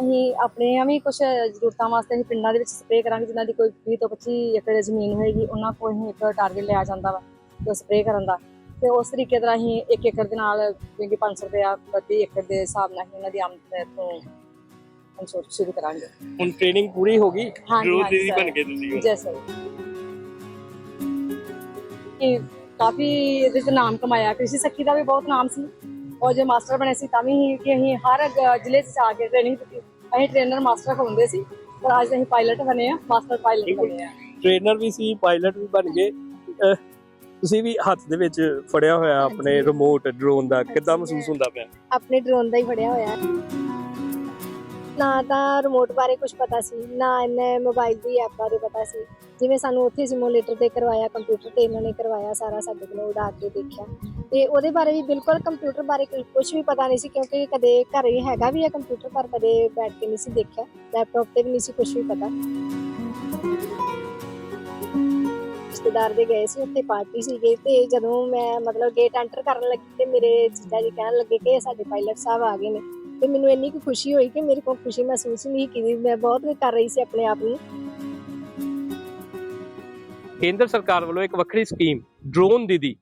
ਅਸੀਂ ਆਪਣੇ ਵੀ ਕੁਝ ਜ਼ਰੂਰਤਾਂ ਵਾਸਤੇ ਅਸੀਂ ਪਿੰਡਾਂ ਦੇ ਵਿੱਚ ਸਪਰੇਅ ਕਰਾਂਗੇ ਜਿਨ੍ਹਾਂ ਦੀ ਕੋਈ 20 ਤੋਂ 25 ਏਕੜ ਜ਼ਮੀਨ ਹੋਏਗੀ ਉਹਨਾਂ ਕੋਲ ਅਸੀਂ ਇੱਕ ਟਾਰਗੇਟ ਲਿਆ ਜਾਂਦਾ ਵਾ ਤੇ ਸਪਰੇਅ ਕਰਨ ਦਾ। ਤੇ ਉਸ ਤਰੀਕੇ ਨਾਲ ਅਸੀਂ 1 ਏਕੜ ਦੇ ਨਾਲ ਜਿਵੇਂ 500 ਰੁਪਇਆ ਪ੍ਰਤੀ ਏਕੜ ਦੇ ਹਿਸਾਬ ਨਾਲ ਉਹਨਾਂ ਦੀ ਆਮਦਨ ਤੋਂ ਅੰਸ਼ੋਰ ਸ਼ੁਰੂ ਕਰਾਂਗੇ। ਹੁਣ ਟ੍ਰੇਨਿੰਗ ਪੂਰੀ ਹੋ ਗਈ? ਜੋ ਦੀਦੀ ਸਰ। ਬਣ ਗਏ ਤੁਸੀਂ ਹੁਣ। ਜੈ ਸਰ। ਕਿ ਕਾਫੀ ਇਹਦੇ ਨਾਮ ਕਮਾਇਆ ਕ੍ਰਿਸ਼ੀ ਸੱਖੀ ਦਾ ਵੀ ਬਹੁਤ ਨਾਮ ਸੀ। ਔਰ ਜੇ ਮਾਸਟਰ ਬਣੇ ਸੀ ਤਾਂ ਵੀ ਕਿ ਅਸੀਂ ਹਰ ਜ਼ਿਲ੍ਹੇ 'ਚ ਜਾ ਕੇ ਟ੍ਰੇਨਿੰਗ ਦਿੱਤੀ ਅਸੀਂ ਟ੍ਰੇਨਰ ਮਾਸਟਰ ਹੁੰਦੇ ਸੀ ਪਰ ਅੱਜ ਅਸੀਂ ਪਾਇਲਟ ਬਣੇ ਆ ਮਾਸਟਰ ਪਾਇਲਟ ਬਣੇ ਆ ਟ੍ਰੇਨਰ ਵੀ ਸੀ ਪਾਇਲਟ ਵੀ ਬਣ ਗਏ। ਤੁਸੀਂ ਵੀ ਹੱਥ ਦੇ ਵਿੱਚ ਫੜਿਆ ਹੋਇਆ ਆਪਣੇ ਰਿਮੋਟ ਡਰੋਨ ਦਾ ਕਿੱਦਾਂ ਮਹਿਸੂਸ ਹੁੰਦਾ ਪਿਆ? ਆਪਣੇ ਡਰੋਨ ਦਾ ਹੀ ਫੜਿਆ ਹੋਇਆ। ਨਾ ਤਾਂ ਰਿਮੋਟ ਬਾਰੇ ਕੁਝ ਪਤਾ ਸੀ ਨਾ ਇਹਨੇ ਮੋਬਾਈਲ ਦੀ ਐਪ ਬਾਰੇ ਪਤਾ ਸੀ। ਜਿਵੇਂ ਸਾਨੂੰ ਉੱਥੇ ਸਿਮੂਲੇਟਰ ਤੇ ਕਰਵਾਇਆ ਕੰਪਿਊਟਰ ਤੇ ਇਹਨਾਂ ਨੇ ਕਰਵਾਇਆ ਸਾਰਾ ਸਾਡੇ ਕੋਲ ਉਡਾ ਕੇ ਦੇਖਿਆ। ਤੇ ਉਹਦੇ ਬਾਰੇ ਵੀ ਬਿਲਕੁਲ ਕੰਪਿਊਟਰ ਬਾਰੇ ਕੁਝ ਵੀ ਪਤਾ ਨਹੀਂ ਸੀ ਕਿਉਂਕਿ ਕਦੇ ਘਰੇ ਹੈਗਾ ਵੀ ਹੈ ਕੰਪਿਊਟਰ ਪਰ ਕਦੇ ਬੈਠ ਕੇ ਨਹੀਂ ਸੀ ਦੇਖਿਆ। ਲੈਪਟਾਪ ਤੇ ਵੀ ਨਹੀਂ ਸੀ ਕੁਝ ਵੀ ਪਤਾ। ਰਿਸ਼ਤੇਦਾਰ ਦੇ ਗਏ ਸੀ, ਉੱਥੇ ਪਾਰਟੀ ਸੀ ਗਈ ਤੇ ਜਦੋਂ ਮੈਂ ਮਤਲਬ ਗੇਟ ਐਂਟਰ ਕਰਨ ਲੱਗੀ ਤੇ ਮੇਰੇ ਜੀਜਾ ਜੀ ਕਹਿਣ ਲੱਗੇ ਕਿ ਸਾਡੇ ਪਾਇਲਟ ਸਾਹਿਬ ਆ ਗਏ ਨੇ। ਤੇ ਮੈਨੂੰ ਇੰਨੀ ਕੁ ਖੁਸ਼ੀ ਹੋਈ ਕਿ ਮੇਰੇ ਕੋਲ ਖੁਸ਼ੀ ਮਹਿਸੂਸ ਨਹੀਂ ਕੀਤੀ ਮੈਂ ਬਹੁਤ ਕਰ ਰਹੀ ਸੀ ਆਪਣੇ ਆਪ ਨੂੰ। ਕੇਂਦਰ ਸਰਕਾਰ ਵੱਲੋਂ ਇੱਕ ਵੱਖਰੀ ਸਕੀਮ, ਡਰੋਨ ਦੀਦੀ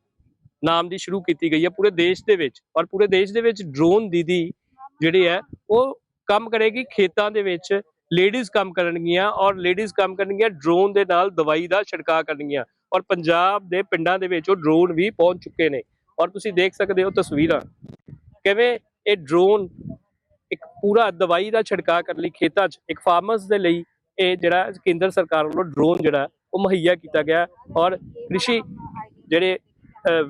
ਨਾਮ ਦੀ ਸ਼ੁਰੂ ਕੀਤੀ ਗਈ ਹੈ ਪੂਰੇ ਦੇਸ਼ ਦੇ ਵਿੱਚ। ਔਰ ਪੂਰੇ ਦੇਸ਼ ਦੇ ਵਿੱਚ ਡਰੋਨ ਦੀਦੀ ਜਿਹੜੀ ਹੈ, ਉਹ ਕੰਮ ਕਰੇਗੀ ਖੇਤਾਂ ਦੇ ਵਿੱਚ, ਲੇਡੀਜ਼ ਕੰਮ ਕਰਨਗੀਆਂ ਔਰ ਲੇਡੀਜ਼ ਕੰਮ ਕਰਨਗੀਆਂ ਡਰੋਨ ਦੇ ਨਾਲ ਦਵਾਈ ਦਾ ਛਿੜਕਾਅ ਕਰਨਗੀਆਂ। ਔਰ ਪੰਜਾਬ ਦੇ ਪਿੰਡਾਂ ਦੇ ਵਿੱਚ ਉਹ ਡਰੋਨ ਵੀ ਪਹੁੰਚ ਚੁੱਕੇ ਨੇ। ਔਰ ਤੁਸੀਂ ਦੇਖ ਸਕਦੇ ਹੋ ਤਸਵੀਰਾਂ ਕਿਵੇਂ ਇਹ ਡਰੋਨ ਇੱਕ ਪੂਰਾ ਦਵਾਈ ਦਾ ਛਿੜਕਾਅ ਕਰਨ ਲਈ ਖੇਤਾਂ 'ਚ, ਇੱਕ ਫਾਰਮਰਸ ਦੇ ਲਈ ਇਹ ਜਿਹੜਾ ਕੇਂਦਰ ਸਰਕਾਰ ਵੱਲੋਂ ਡਰੋਨ ਜਿਹੜਾ ਉਹ ਮੁਹੱਈਆ ਕੀਤਾ ਗਿਆ ਔਰ ਕ੍ਰਿਸ਼ੀ ਜਿਹੜੇ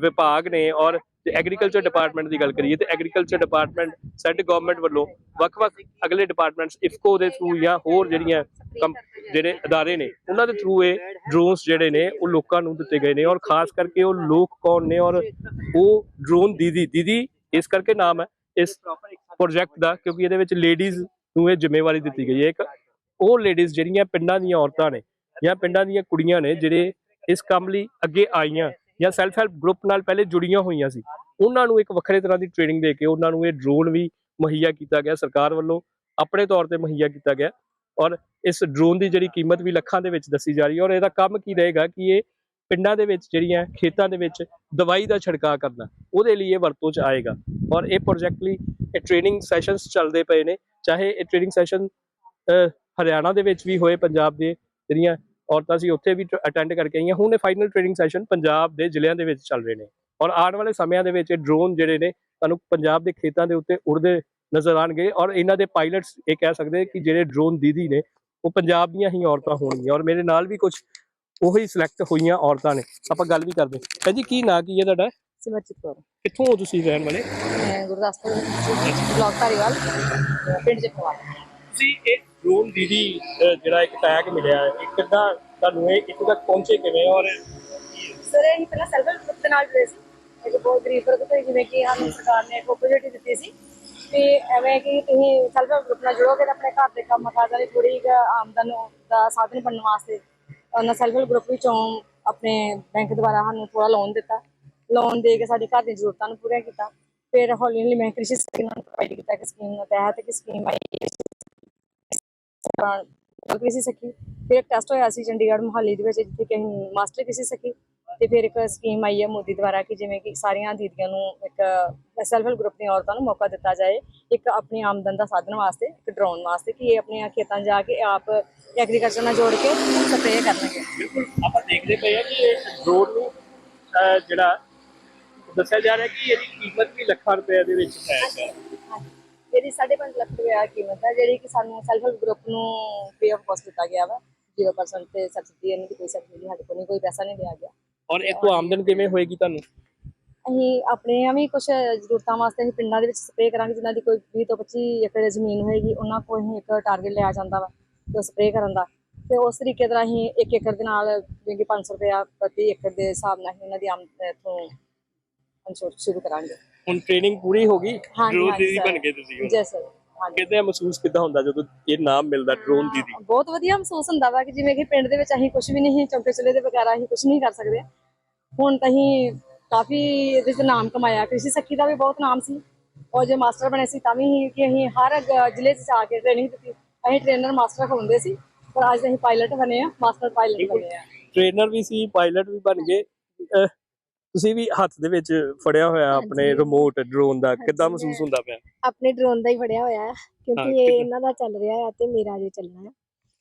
ਵਿਭਾਗ ਨੇ ਔਰ ਐਗਰੀਕਲਚਰ ਡਿਪਾਰਟਮੈਂਟ ਦੀ ਗੱਲ ਕਰੀਏ ਤੇ ਐਗਰੀਕਲਚਰ ਡਿਪਾਰਟਮੈਂਟ ਸੈਂਟਰ ਗਵਰਨਮੈਂਟ ਵੱਲੋਂ ਵੱਖ-ਵੱਖ ਅਗਲੇ ਡਿਪਾਰਟਮੈਂਟਸ ਇਫਕੋ ਦੇ ਥਰੂ ਜਾਂ ਹੋਰ ਜਿਹੜੀਆਂ ਕੰਪ- ਜਿਹੜੇ ਅਦਾਰੇ ਨੇ, ਉਹਨਾਂ ਦੇ ਥਰੂ ਇਹ ਡਰੋਨਸ ਜਿਹੜੇ ਨੇ, ਉਹ ਲੋਕਾਂ ਨੂੰ ਦਿੱਤੇ ਗਏ ਨੇ ਔਰ ਖਾਸ ਕਰਕੇ ਉਹ ਲੋਕ ਕੌਣ ਨੇ ਔਰ ਉਹ ਡਰੋਨ ਦੀਦੀ ਦੀਦੀ ਇਸ ਕਰਕੇ ਨਾਮ ਹੈ, ਇਸ ਪ੍ਰੋਜੈਕਟ ਦਾ ਕਿਉਂਕਿ ਇਹਦੇ ਵਿੱਚ ਲੇਡੀਜ਼ ਨੂੰ ਇਹ ਜ਼ਿੰਮੇਵਾਰੀ ਦਿੱਤੀ ਗਈ ਹੈ। ਇੱਕ ਉਹ ਲੇਡੀਜ਼ ਜਿਹੜੀਆਂ ਪਿੰਡਾਂ ਦੀਆਂ ਔਰਤਾਂ ਨੇ ਜਾਂ ਪਿੰਡਾਂ ਦੀਆਂ ਕੁੜੀਆਂ ਨੇ ਜਿਹੜੇ ਇਸ ਕੰਮ ਲਈ ਅੱਗੇ ਆਈਆਂ ਜਾਂ ਸੈਲਫ ਹੈਲਪ ਗਰੁੱਪ ਨਾਲ ਪਹਿਲੇ ਜੁੜੀਆਂ ਹੋਈਆਂ ਸੀ, ਉਹਨਾਂ ਨੂੰ ਇੱਕ ਵੱਖਰੇ ਤਰ੍ਹਾਂ ਦੀ ਟ੍ਰੇਨਿੰਗ ਦੇ ਕੇ ਉਹਨਾਂ ਨੂੰ ਇਹ ਡਰੋਨ ਵੀ ਮੁਹੱਈਆ ਕੀਤਾ ਗਿਆ, ਸਰਕਾਰ ਵੱਲੋਂ ਆਪਣੇ ਤੌਰ ਤੇ ਮੁਹੱਈਆ ਕੀਤਾ ਗਿਆ ਔਰ ਇਸ ਡਰੋਨ ਦੀ ਜਿਹੜੀ ਕੀਮਤ ਵੀ ਲੱਖਾਂ ਦੇ ਵਿੱਚ ਦੱਸੀ ਜਾ ਰਹੀ ਹੈ ਔਰ ਇਹਦਾ ਕੰਮ ਕੀ ਰਹੇਗਾ ਕਿ ਇਹ ਪਿੰਡਾਂ ਦੇ ਵਿੱਚ ਜਿਹੜੀਆਂ ਖੇਤਾਂ ਦੇ ਵਿੱਚ ਦਵਾਈ ਦਾ ਛਿੜਕਾਅ ਕਰਨਾ, ਉਹਦੇ ਲਈ ਇਹ ਵਰਤੋਂ 'ਚ ਆਏਗਾ ਔਰ ਇਹ ਪ੍ਰੋਜੈਕਟ ਲਈ ਇਹ ਟ੍ਰੇਨਿੰਗ ਸੈਸ਼ਨਸ ਚੱਲਦੇ ਪਏ ਨੇ, ਚਾਹੇ ਇਹ ਟ੍ਰੇਨਿੰਗ ਸੈਸ਼ਨ ਹਰਿਆਣਾ ਦੇ ਵਿੱਚ ਵੀ ਹੋਏ, ਪੰਜਾਬ ਦੇ ਜਿਹੜੀਆਂ ਔਰਤਾਂ ਸੀ ਉੱਥੇ ਵੀ ਅਟੈਂਡ ਕਰਕੇ ਆਈਆਂ। ਹੁਣ ਇਹ ਫਾਈਨਲ ਟ੍ਰੇਨਿੰਗ ਸੈਸ਼ਨ ਪੰਜਾਬ ਦੇ ਜ਼ਿਲ੍ਹਿਆਂ ਦੇ ਵਿੱਚ ਚੱਲ ਰਹੇ ਨੇ। ਔਰ ਆਉਣ ਵਾਲੇ ਸਮਿਆਂ ਦੇ ਵਿੱਚ ਇਹ ਡਰੋਨ ਜਿਹੜੇ ਨੇ ਤੁਹਾਨੂੰ ਪੰਜਾਬ ਦੇ ਖੇਤਾਂ ਦੇ ਉੱਤੇ ਉੜਦੇ ਨਜ਼ਰ ਆਣਗੇ ਔਰ ਇਹਨਾਂ ਦੇ ਪਾਇਲਟਸ ਇਹ ਕਹਿ ਸਕਦੇ ਕਿ ਜਿਹੜੇ ਡਰੋਨ ਦੀਦੀ ਨੇ ਉਹ ਪੰਜਾਬ ਦੀਆਂ ਹੀ ਔਰਤਾਂ ਹੋਣਗੀਆਂ। ਔਰ ਮੇਰੇ ਨਾਲ ਵੀ ਕੁਝ ਉਹੀ ਸਿਲੈਕਟ ਹੋਈਆਂ ਔਰਤਾਂ ਨੇ। ਆਪਾਂ ਗੱਲ ਵੀ ਕਰਦੇ ਹਾਂ। ਜੀ ਕੀ ਨਾਂ ਕੀ ਹੈ ਤੁਹਾਡਾ? ਸਿਮਰਜੀਤ ਕੌਰ। ਕਿੱਥੋਂ ਹੋ ਤੁਸੀਂ ਰਹਿਣ ਵਾਲੇ? ਮੈਂ ਗੁਰਦਾਸਪੁਰ ਬਲਾਕ ਧਾਰੀਵਾਲ ਪਿੰਡ ਜਖਵਾਲ ਤੁਸੀਂ ਇਹ ਡਰੋਨ ਦੀਦੀ ਅਹ, ਜਿਹੜਾ ਇੱਕ ਟੈਗ ਮਿਲਿਆ ਹੈ, ਇਹ ਕਿੱਦਾਂ ਤੁਹਾਨੂੰ ਇਹ, ਇੱਥੇ ਤੱਕ ਪਹੁੰਚੇ ਕਿਵੇਂ ਔਰ ਸਰ, ਇਹ ਪਹਿਲਾਂ ਸੈਲਫ ਹੈਲਪ ਗਰੁੱਪ ਦੇ ਨਾਲ ਜੁੜੇ ਸੀ। ਇੱਕ ਬਹੁਤ ਗਰੀਬ ਵਰਗ ਤੋਂ ਜਿਵੇਂ ਕਿ ਸਾਨੂੰ ਸਰਕਾਰ ਨੇ ਇੱਕ ਓਪਰਚੁਨਿਟੀ ਦਿੱਤੀ ਸੀ। ਤੇ ਐਵੇਂ ਕਿ ਤੁਸੀਂ ਸੈਲਫ ਹੈਲਪ ਗਰੁੱਪ ਨਾਲ ਜੁੜੋਗੇ ਤਾਂ ਆਪਣੇ ਘਰ ਦੇ ਕੰਮ ਕਾਜਾਂ ਲਈ ਥੋੜੀ ਆਮਦਨ ਦਾ ਸਾਧਨ ਬਣਨ ਵਾਸਤੇ ਉਹਨਾਂ ਸੈਲਫ ਹੈਲਪ ਗਰੁੱਪ ਵਿੱਚੋਂ ਆਪਣੇ ਬੈਂਕ ਦੁਆਰਾ ਸਾਨੂੰ ਥੋੜਾ ਲੋਨ ਦਿੱਤਾ। ਲੋਨ ਦੇ ਕੇ ਸਾਡੇ ਘਰ ਦੀਆਂ ਜ਼ਰੂਰਤਾਂ ਨੂੰ ਪੂਰੀਆਂ ਕੀਤਾ। ਫਿਰ ਹੌਲੀ ਹੌਲੀ ਮੈਂ ਕ੍ਰਿਸ਼ੀ ਸਕੀਮ ਨਾਲ ਪ੍ਰੋਵਾਈਡ ਕੀਤਾ। ਕਿ ਸਕੀਮ ਤਹਿਤ ਕਿ ਸਕੀਮ ਆਈ ਤਾਂ ਕ੍ਰਿਸ਼ੀ ਸਕੀ। ਫਿਰ ਇੱਕ ਟੈਸਟ ਹੋਇਆ ਸੀ ਚੰਡੀਗੜ੍ਹ ਮੁਹਾਲੀ ਦੇ ਵਿੱਚ, ਜਿੱਥੇ ਕਿ ਅਸੀਂ ਮਾਸਟਰ ਕ੍ਰਿਸ਼ੀ ਸਕੀ। ਤੇ ਫਿਰ ਇੱਕ ਸਕੀਮ ਆਈ ਹੈ ਮੋਦੀ ਦੁਆਰਾ ਕਿ ਜਿਵੇਂ ਕਿ ਸਾਰੀਆਂ ਦੀਦੀਆਂ ਨੂੰ ਇੱਕ ਸੈਲਫ ਹੈਲਪ ਗਰੁੱਪ ਦੀਆਂ ਔਰਤਾਂ ਨੂੰ ਮੌਕਾ ਦਿੱਤਾ ਜਾਏ, ਇੱਕ ਆਪਣੀ ਆਮਦਨ ਦਾ ਸਾਧਨ ਵਾਸਤੇ, ਇੱਕ ਡਰਾਉਣ ਵਾਸਤੇ ਕਿ ਇਹ ਆਪਣੀਆਂ ਖੇਤਾਂ ਜਾ ਕੇ ਆਪ ਐਗਰੀਕਲਚਰ ਨਾਲ ਜੋੜ ਕੇ ਸਪਰੇਅ ਕਰਨਗੇ। ਬਿਲਕੁਲ। ਆਪਾਂ ਦੇਖਦੇ ਪਏ ਆ ਕਿ ਇਹ ਡਰੋਨ ਨੂੰ ਜਿਹੜਾ ਦੱਸਿਆ ਜਾ ਰਿਹਾ ਕਿ ਇਹਦੀ ਕੀਮਤ ਵੀ ਲੱਖਾਂ ਰੁਪਏ ਦੇ ਵਿੱਚ ਹੈ। ਇਹਦੀ 5.5 ਲੱਖ ਰੁਪਏ ਆ ਕੀਮਤ ਹੈ ਜਿਹੜੀ ਕਿ ਸਾਨੂੰ ਸੈਲਫ ਹੈਲਪ ਗਰੁੱਪ ਨੂੰ ਫ੍ਰੀ ਆਫ ਕਾਸਟ ਦਿੱਤਾ ਗਿਆ ਵਾ। 0% ਤੇ ਸਬਸਿਡੀ ਇਹਨਾਂ ਦੀ ਕੋਈ ਸਬਸਿਡੀ ਸਾਡੇ ਕੋਲ ਨਹੀਂ ਕੋਈ ਪੈਸਾ ਨਹੀਂ ਲਿਆ ਗਿਆ। ਔਰ ਇਹ ਤੋਂ ਆਮਦਨ ਕਿਵੇਂ ਹੋਏਗੀ ਤੁਹਾਨੂੰ? ਅਸੀਂ ਆਪਣੇ ਵੀ ਕੁਝ ਜ਼ਰੂਰਤਾਂ ਵਾਸਤੇ ਅਸੀਂ ਪਿੰਡਾਂ ਦੇ ਵਿੱਚ ਸਪਰੇਅ ਕਰਾਂਗੇ ਜਿਨ੍ਹਾਂ ਦੀ ਕੋਈ 20 ਤੋਂ 25 ਏਕੜ ਜ਼ਮੀਨ ਹੋਏਗੀ ਉਹਨਾਂ ਕੋਲ ਅਸੀਂ ਇੱਕ ਟਾਰਗੇਟ ਲਿਆ ਜਾਂਦਾ ਵਾ ਤੇ ਸਪਰੇਅ ਕਰਨ ਦਾ। ਤੇ ਉਸ ਤਰੀਕੇ ਨਾਲ ਅਸੀਂ 1 ਏਕੜ ਦੇ ਨਾਲ ਜਿਵੇਂ ਕਿ 500 ਰੁਪਇਆ ਪ੍ਰਤੀ ਏਕੜ ਦੇ ਹਿਸਾਬ ਨਾਲ ਅਸੀਂ ਉਹਨਾਂ ਦੀ ਆਮਦਨ ਤੋਂ ਅੰਸ਼ੋਰ ਸ਼ੁਰੂ ਕਰਾਂਗੇ। ਹੁਣ ਟ੍ਰੇਨਿੰਗ ਪੂਰੀ ਹੋ ਗਈ? ਹਾਂਜੀ, ਡਰੋਨ ਹਾਂਜੀ ਦੀਦੀ ਸਰ। ਬਣ ਗਏ ਤੁਸੀਂ ਹੁਣ। ਜੈ ਸਰ ਹਾਂਜੀ। ਕਿੱਦਾਂ ਮਹਿਸੂਸ ਕਿੱਦਾਂ ਹੁੰਦਾ ਜਦੋਂ ਇਹ ਨਾਮ ਮਿਲਦਾ ਡਰੋਨ ਦੀਦੀ ਬਹੁਤ ਵਧੀਆ ਮਹਿਸੂਸ ਹੁੰਦਾ ਵਾ ਕਿ ਜਿਵੇਂ ਕਿ ਪਿੰਡ ਦੇ ਵਿੱਚ ਅਸੀਂ ਕੁਝ ਵੀ ਨਹੀਂ ਚੌਂਕੇ ਚੁੱਲ੍ਹੇ ਦੇ ਵਗੈਰਾ ਅਸੀਂ ਕੁਝ ਨਹੀਂ ਕਰ ਸਕਦੇ। ਹੁਣ ਤਾਂ ਅਸੀਂ ਕਾਫੀ ਇਹਦੇ ਚ ਨਾਮ ਕਮਾਇਆ। ਕ੍ਰਿਸ਼ੀ ਸੱਖੀ ਦਾ ਵੀ ਬਹੁਤ ਨਾਮ ਸੀ। ਔਰ ਜੇ ਮਾਸਟਰ ਬਣੇ ਸੀ ਤਾਂ ਵੀ ਕਿ ਅਸੀਂ ਹਰ ਗ- ਜ਼ਿਲ੍ਹੇ 'ਚ ਜਾ ਕੇ ਟ੍ਰੇਨਿੰਗ ਦਿੱਤੀ। ਅਸੀਂ ਟ੍ਰੇਨਰ ਮਾਸਟਰ ਹੁੰਦੇ ਸੀ। ਪਰ ਅੱਜ ਅਸੀਂ ਪਾਇਲਟ ਬਣੇ ਆ ਮਾਸਟਰ ਪਾਇਲਟ ਬਣੇ ਆ ਟ੍ਰੇਨਰ ਵੀ ਸੀ ਪਾਇਲਟ ਵੀ ਬਣ ਗਏ। ਅਹ, ਤੁਸੀਂ ਵੀ ਹੱਥ ਦੇ ਵਿੱਚ ਫੜਿਆ ਹੋਇਆ ਆਪਣੇ। ਰਿਮੋਟ ਡਰੋਨ ਦਾ ਕਿੱਦਾਂ ਮਹਿਸੂਸ ਹੁੰਦਾ ਪਿਆ ਆਪਣੇ ਡਰੋਨ ਦਾ ਹੀ ਫੜਿਆ ਹੋਇਆ ਕਿਉਂਕਿ ਇਹ? ਇਹਨਾਂ ਦਾ ਚੱਲ ਰਿਹਾ ਹੈ ਤੇ ਮੇਰਾ ਜੇ ਚੱਲਣਾ ਹੈ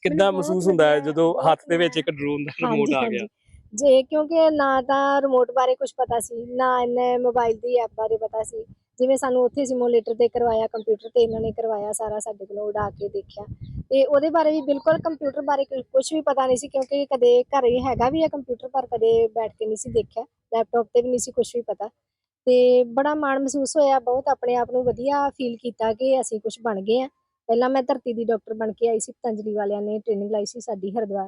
ਕਿੱਦਾਂ ਮਹਿਸੂਸ ਹੁੰਦਾ ਹੈ ਜਦੋਂ ਹੱਥ ਦੇ ਵਿੱਚ। ਇੱਕ ਡਰੋਨ ਦਾ ਰਿਮੋਟ ਆ ਗਿਆ ਜੇ ਕਿਉਂਕਿ ਨਾ ਤਾਂ ਰਿਮੋਟ ਬਾਰੇ ਕੁਝ ਪਤਾ ਸੀ ਨਾ ਇਹਨੇ ਮੋਬਾਈਲ ਦੀ ਐਪ ਬਾਰੇ ਪਤਾ ਸੀ ਜਿਵੇਂ ਸਾਨੂੰ ਉੱਥੇ ਸਿਮੂਲੇਟਰ ਤੇ ਕਰਵਾਇਆ ਕੰਪਿਊਟਰ ਤੇ ਇਹਨਾਂ ਨੇ ਕਰਵਾਇਆ ਸਾਰਾ ਸਾਡੇ ਕੋਲੋਂ ਉਡਾ ਕੇ ਦੇਖਿਆ। ਤੇ ਉਹਦੇ ਬਾਰੇ ਵੀ ਬਿਲਕੁਲ ਕੰਪਿਊਟਰ ਬਾਰੇ ਕੁਝ ਵੀ ਪਤਾ ਨਹੀਂ ਸੀ ਕਿਉਂਕਿ ਕਦੇ ਘਰੇ ਹੈਗਾ ਵੀ ਹੈ ਕੰਪਿਊਟਰ ਪਰ ਕਦੇ ਬੈਠ ਕੇ ਨਹੀਂ ਸੀ ਦੇਖਿਆ। ਲੈਪਟਾਪ ਤੇ ਵੀ ਨਹੀਂ ਸੀ ਕੁਝ ਵੀ ਪਤਾ। ਤੇ ਬੜਾ ਮਾਣ ਮਹਿਸੂਸ ਹੋਇਆ ਬਹੁਤ ਆਪਣੇ ਆਪ ਨੂੰ ਵਧੀਆ ਫੀਲ ਕੀਤਾ ਕਿ ਅਸੀਂ ਕੁਝ ਬਣ ਗਏ ਆ। ਪਹਿਲਾਂ ਮੈਂ ਧਰਤੀ ਦੀ ਡਾਕਟਰ ਬਣ ਕੇ ਆਈ ਸੀ ਪਤੰਜਲੀ ਵਾਲਿਆਂ ਨੇ ਟ੍ਰੇਨਿੰਗ ਲਾਈ ਸੀ ਸਾਡੀ ਹਰਿਦੁਆਰ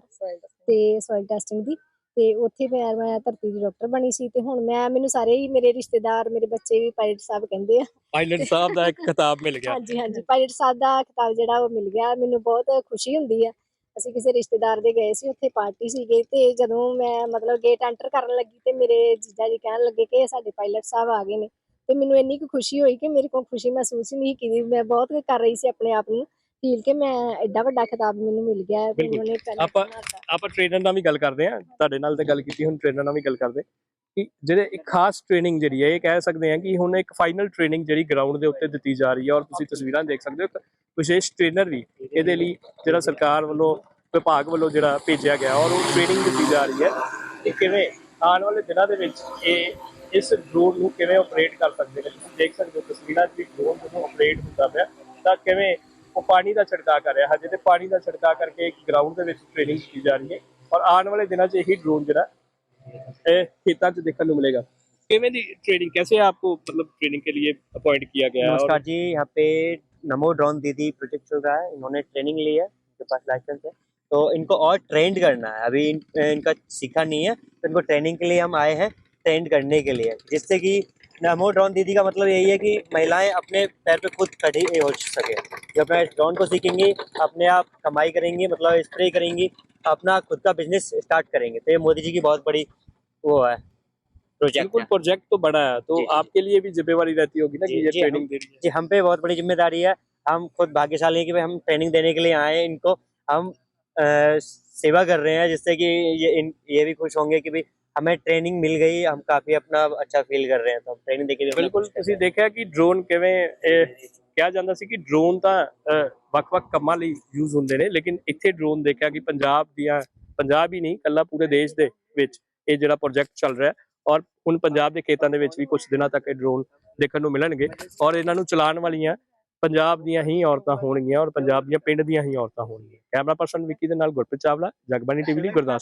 ਤੇ ਸੋਇਲ ਟੈਸਟਿੰਗ ਦੀ। ਤੇ ਉੱਥੇ ਫਿਰ ਮੈਂ ਧਰਤੀ ਦੀ ਡਾਕਟਰ ਬਣੀ ਸੀ ਤੇ ਹੁਣ ਮੈਂ ਮੈਨੂੰ ਸਾਰੇ ਹੀ ਮੇਰੇ ਰਿਸ਼ਤੇਦਾਰ ਮੇਰੇ ਬੱਚੇ ਵੀ ਪਾਇਲਟ ਸਾਹਿਬ ਕਹਿੰਦੇ ਆ। ਪਾਇਲਟ ਸਾਹਿਬ ਦਾ ਇੱਕ ਖਿਤਾਬ ਮਿਲ ਗਿਆ। ਹਾਂਜੀ ਹਾਂਜੀ ਪਾਇਲਟ ਸਾਹਿਬ ਦਾ ਖਿਤਾਬ ਜਿਹੜਾ ਉਹ ਮਿਲ ਗਿਆ। ਮੈਨੂੰ ਬਹੁਤ ਖੁਸ਼ੀ ਹੁੰਦੀ ਆ। ਅਸੀਂ ਕਿਸੇ ਰਿਸ਼ਤੇਦਾਰ ਦੇ ਗਏ ਸੀ ਉੱਥੇ ਪਾਰਟੀ ਸੀਗੀ ਤੇ ਜਦੋਂ ਮੈਂ ਮਤਲਬ ਗੇਟ ਐਂਟਰ ਕਰਨ ਲੱਗੀ ਤੇ ਮੇਰੇ ਜੀਜਾ ਜੀ ਕਹਿਣ ਲੱਗੇ ਕਿ ਸਾਡੇ ਪਾਇਲਟ ਸਾਹਿਬ ਆ ਗਏ ਨੇ। ਤੇ ਮੈਨੂੰ ਇੰਨੀ ਕੁ ਖੁਸ਼ੀ ਹੋਈ ਕਿ ਮੇਰੇ ਕੋਲ ਖੁਸ਼ੀ ਮਹਿਸੂਸ ਹੀ ਨਹੀਂ ਕੀਤੀ। ਮੈਂ ਬਹੁਤ ਕਰ ਰਹੀ ਸੀ ਆਪਣੇ ਆਪ ਨੂੰ। ਫੀਲ ਕਿ ਮੈਂ ਐਡਾ ਵੱਡਾ ਖਿਤਾਬ ਮੈਨੂੰ ਮਿਲ ਗਿਆ ਹੈ ਤੇ ਬਿਲਕੁਲ। ਉਹਨਾਂ ਨੇ ਪਹਿਲਾਂ ਆਪਾਂ- ਬਣਾਤਾ। ਆਪਾਂ ਟ੍ਰੇਨਰ ਨਾਲ ਵੀ ਗੱਲ ਕਰਦੇ ਹਾਂ ਤੁਹਾਡੇ ਨਾਲ ਤਾਂ ਗੱਲ ਕੀਤੀ ਹੁਣ ਟ੍ਰੇਨਰ ਨਾਲ ਵੀ ਗੱਲ ਕਰਦੇ ਕਿ ਜਿਹੜੇ ਇੱਕ ਖਾਸ ਟ੍ਰੇਨਿੰਗ ਜਿਹੜੀ ਹੈ ਇਹ ਕਹਿ ਸਕਦੇ ਹਾਂ ਕਿ ਹੁਣ ਇੱਕ ਫਾਈਨਲ ਟ੍ਰੇਨਿੰਗ ਜਿਹੜੀ ਗਰਾਊਂਡ ਦੇ ਉੱਤੇ ਦਿੱਤੀ ਜਾ ਰਹੀ ਹੈ ਔਰ ਤੁਸੀਂ ਤਸਵੀਰਾਂ ਦੇਖ ਸਕਦੇ ਹੋ ਇੱਕ ਵਿਸ਼ੇਸ਼ ਟ੍ਰੇਨਰ ਵੀ ਇਹਦੇ ਲਈ ਜਿਹੜਾ ਸਰਕਾਰ ਵੱਲੋਂ ਵਿਭਾਗ ਵੱਲੋਂ ਜਿਹੜਾ ਭੇਜਿਆ ਗਿਆ ਔਰ ਉਹ ਟ੍ਰੇਨਿੰਗ ਦਿੱਤੀ ਜਾ ਰਹੀ ਹੈ ਕਿ ਕਿਵੇਂ ਆਉਣ ਵਾਲੇ ਦਿਨਾਂ ਦੇ ਵਿੱਚ ਇਹ ਇਸ ਡਰੋਨ ਨੂੰ ਕਿਵੇਂ ਆਪਰੇਟ ਕਰ ਸਕਦੇ ਨੇ ਤੁਸੀਂ ਦੇਖ ਸਕਦੇ ਹੋ ਤਸਵੀਰਾਂ 'ਚ ਵੀ ਡਰੋਨ ਜਦੋਂ ਆਪਰੇਟ ਹੁੰਦਾ ਪਿਆ ਤਾਂ ਕਿਵੇਂ ਉਹ ਪਾਣੀ ਦਾ ਛਿੜਕਾਅ ਕਰ ਰਿਹਾ ਹਜੇ ਤੇ ਪਾਣੀ ਦਾ ਛਿੜਕਾਅ ਕਰਕੇ ਇੱਕ ਗਰਾਊਂਡ ਦੇ ਵਿੱਚ ਟ੍ਰੇਨਿੰਗ ਕੀਤੀ ਜਾ ਰਹੀ ਹੈ ਔਰ ਆਉਣ ਵਾਲੇ ਦਿਨਾਂ 'ਚ ਇਹੀ ਡਰੋਨ ਜਿਹੜਾ ਇਹ ਖੇਤਾਂ 'ਚ ਦੇਖਣ ਨੂੰ मिलेगा ਕਿਵੇਂ ਦੀ ट्रेनिंग कैसे आपको मतलब ट्रेनिंग के लिए अपॉइंट किया गया है और नमस्कार जी यहाँ पे नमो ड्रोन दीदी प्रोजेक्ट चल रहा है इन्होंने ट्रेनिंग ली है इनके पास लाइसेंस है तो इनको और ट्रेंड करना है अभी इन, इनका सीखा नहीं है तो इनको ट्रेनिंग के लिए हम आए हैं ट्रेंड करने के लिए जिससे कि नमो ड्रोन दीदी का मतलब यही है कि महिलाएँ अपने पैर पे खुद खड़ी हो सके। जो अपना ड्रोन को सीखेंगी अपने आप कमाई करेंगी मतलब स्प्रे करेंगी अपना खुद का बिज़नेस स्टार्ट करेंगे। तो ये मोदी जी की बहुत बड़ी वो है प्रोजेक्ट बिल्कुल प्रोजेक्ट तो बड़ा है। तो जी, आपके लिए भी जिम्मेवारी रहती होगी ना कि जी, ये ट्रेनिंग हम- दे रही है? जी हम पे बहुत बड़ी ज़िम्मेदारी है। हम खुद भाग्यशाली है कि भाई हम ट्रेनिंग देने के लिए आए इनको। हम सेवा कर रहे हैं जिससे कि ये इन ये भी खुश होंगे कि भाई हमें ट्रेनिंग मिल गई हम काफी अपना अच्छा फील कर रहे हैं तो हम ट्रेनिंग देके भी अपना ਬਿਲਕੁਲ खुश हैं। ਤੁਸੀਂ ਦੇਖਿਆ ਕਿ ਡਰੋਨ ਕਿਵੇਂ ਇਹ ਕਿਹਾ ਜਾਂਦਾ ਸੀ ਕਿ ਡਰੋਨ ਤਾਂ ਅਹ, ਵੱਖ-ਵੱਖ ਕੰਮਾਂ ਲਈ ਯੂਜ਼ ਹੁੰਦੇ ਨੇ ਲੇਕਿਨ ਇੱਥੇ ਡਰੋਨ ਦੇਖਿਆ ਕਿ ਪੰਜਾਬ ਦੀਆਂ ਪੰਜਾਬ ਹੀ ਨਹੀਂ ਕੱਲਾ ਪੂਰੇ ਦੇਸ਼ ਦੇ ਵਿੱਚ ਇਹ ਜਿਹੜਾ ਪ੍ਰੋਜੈਕਟ ਚੱਲ ਰਿਹਾ ਹੈ ਔਰ ਹੁਣ ਪੰਜਾਬ ਦੇ ਖੇਤਾਂ ਦੇ ਵਿੱਚ ਵੀ ਕੁਝ ਦਿਨਾਂ ਤੱਕ ਇਹ ਡਰੋਨ ਦੇਖਣ ਨੂੰ ਮਿਲਣਗੇ ਔਰ ਇਹਨਾਂ ਨੂੰ ਚਲਾਉਣ ਵਾਲੀਆਂ ਪੰਜਾਬ ਦੀਆਂ ਹੀ ਔਰਤਾਂ ਹੋਣਗੀਆਂ ਔਰ ਪੰਜਾਬ ਦੀਆਂ ਪਿੰਡ ਦੀਆਂ ਹੀ ਔਰਤਾਂ ਹੋਣਗੀਆਂ। ਕੈਮਰਾ ਪਰਸਨ ਵਿੱਕੀ ਦੇ ਨਾਲ ਗੁਰਪ੍ਰੀਤ ਚਾਵਲਾ, ਜਗਬਾਣੀ ਟੀਵੀ ਲਈ ਗੁਰਦਾਸਪੁਰ।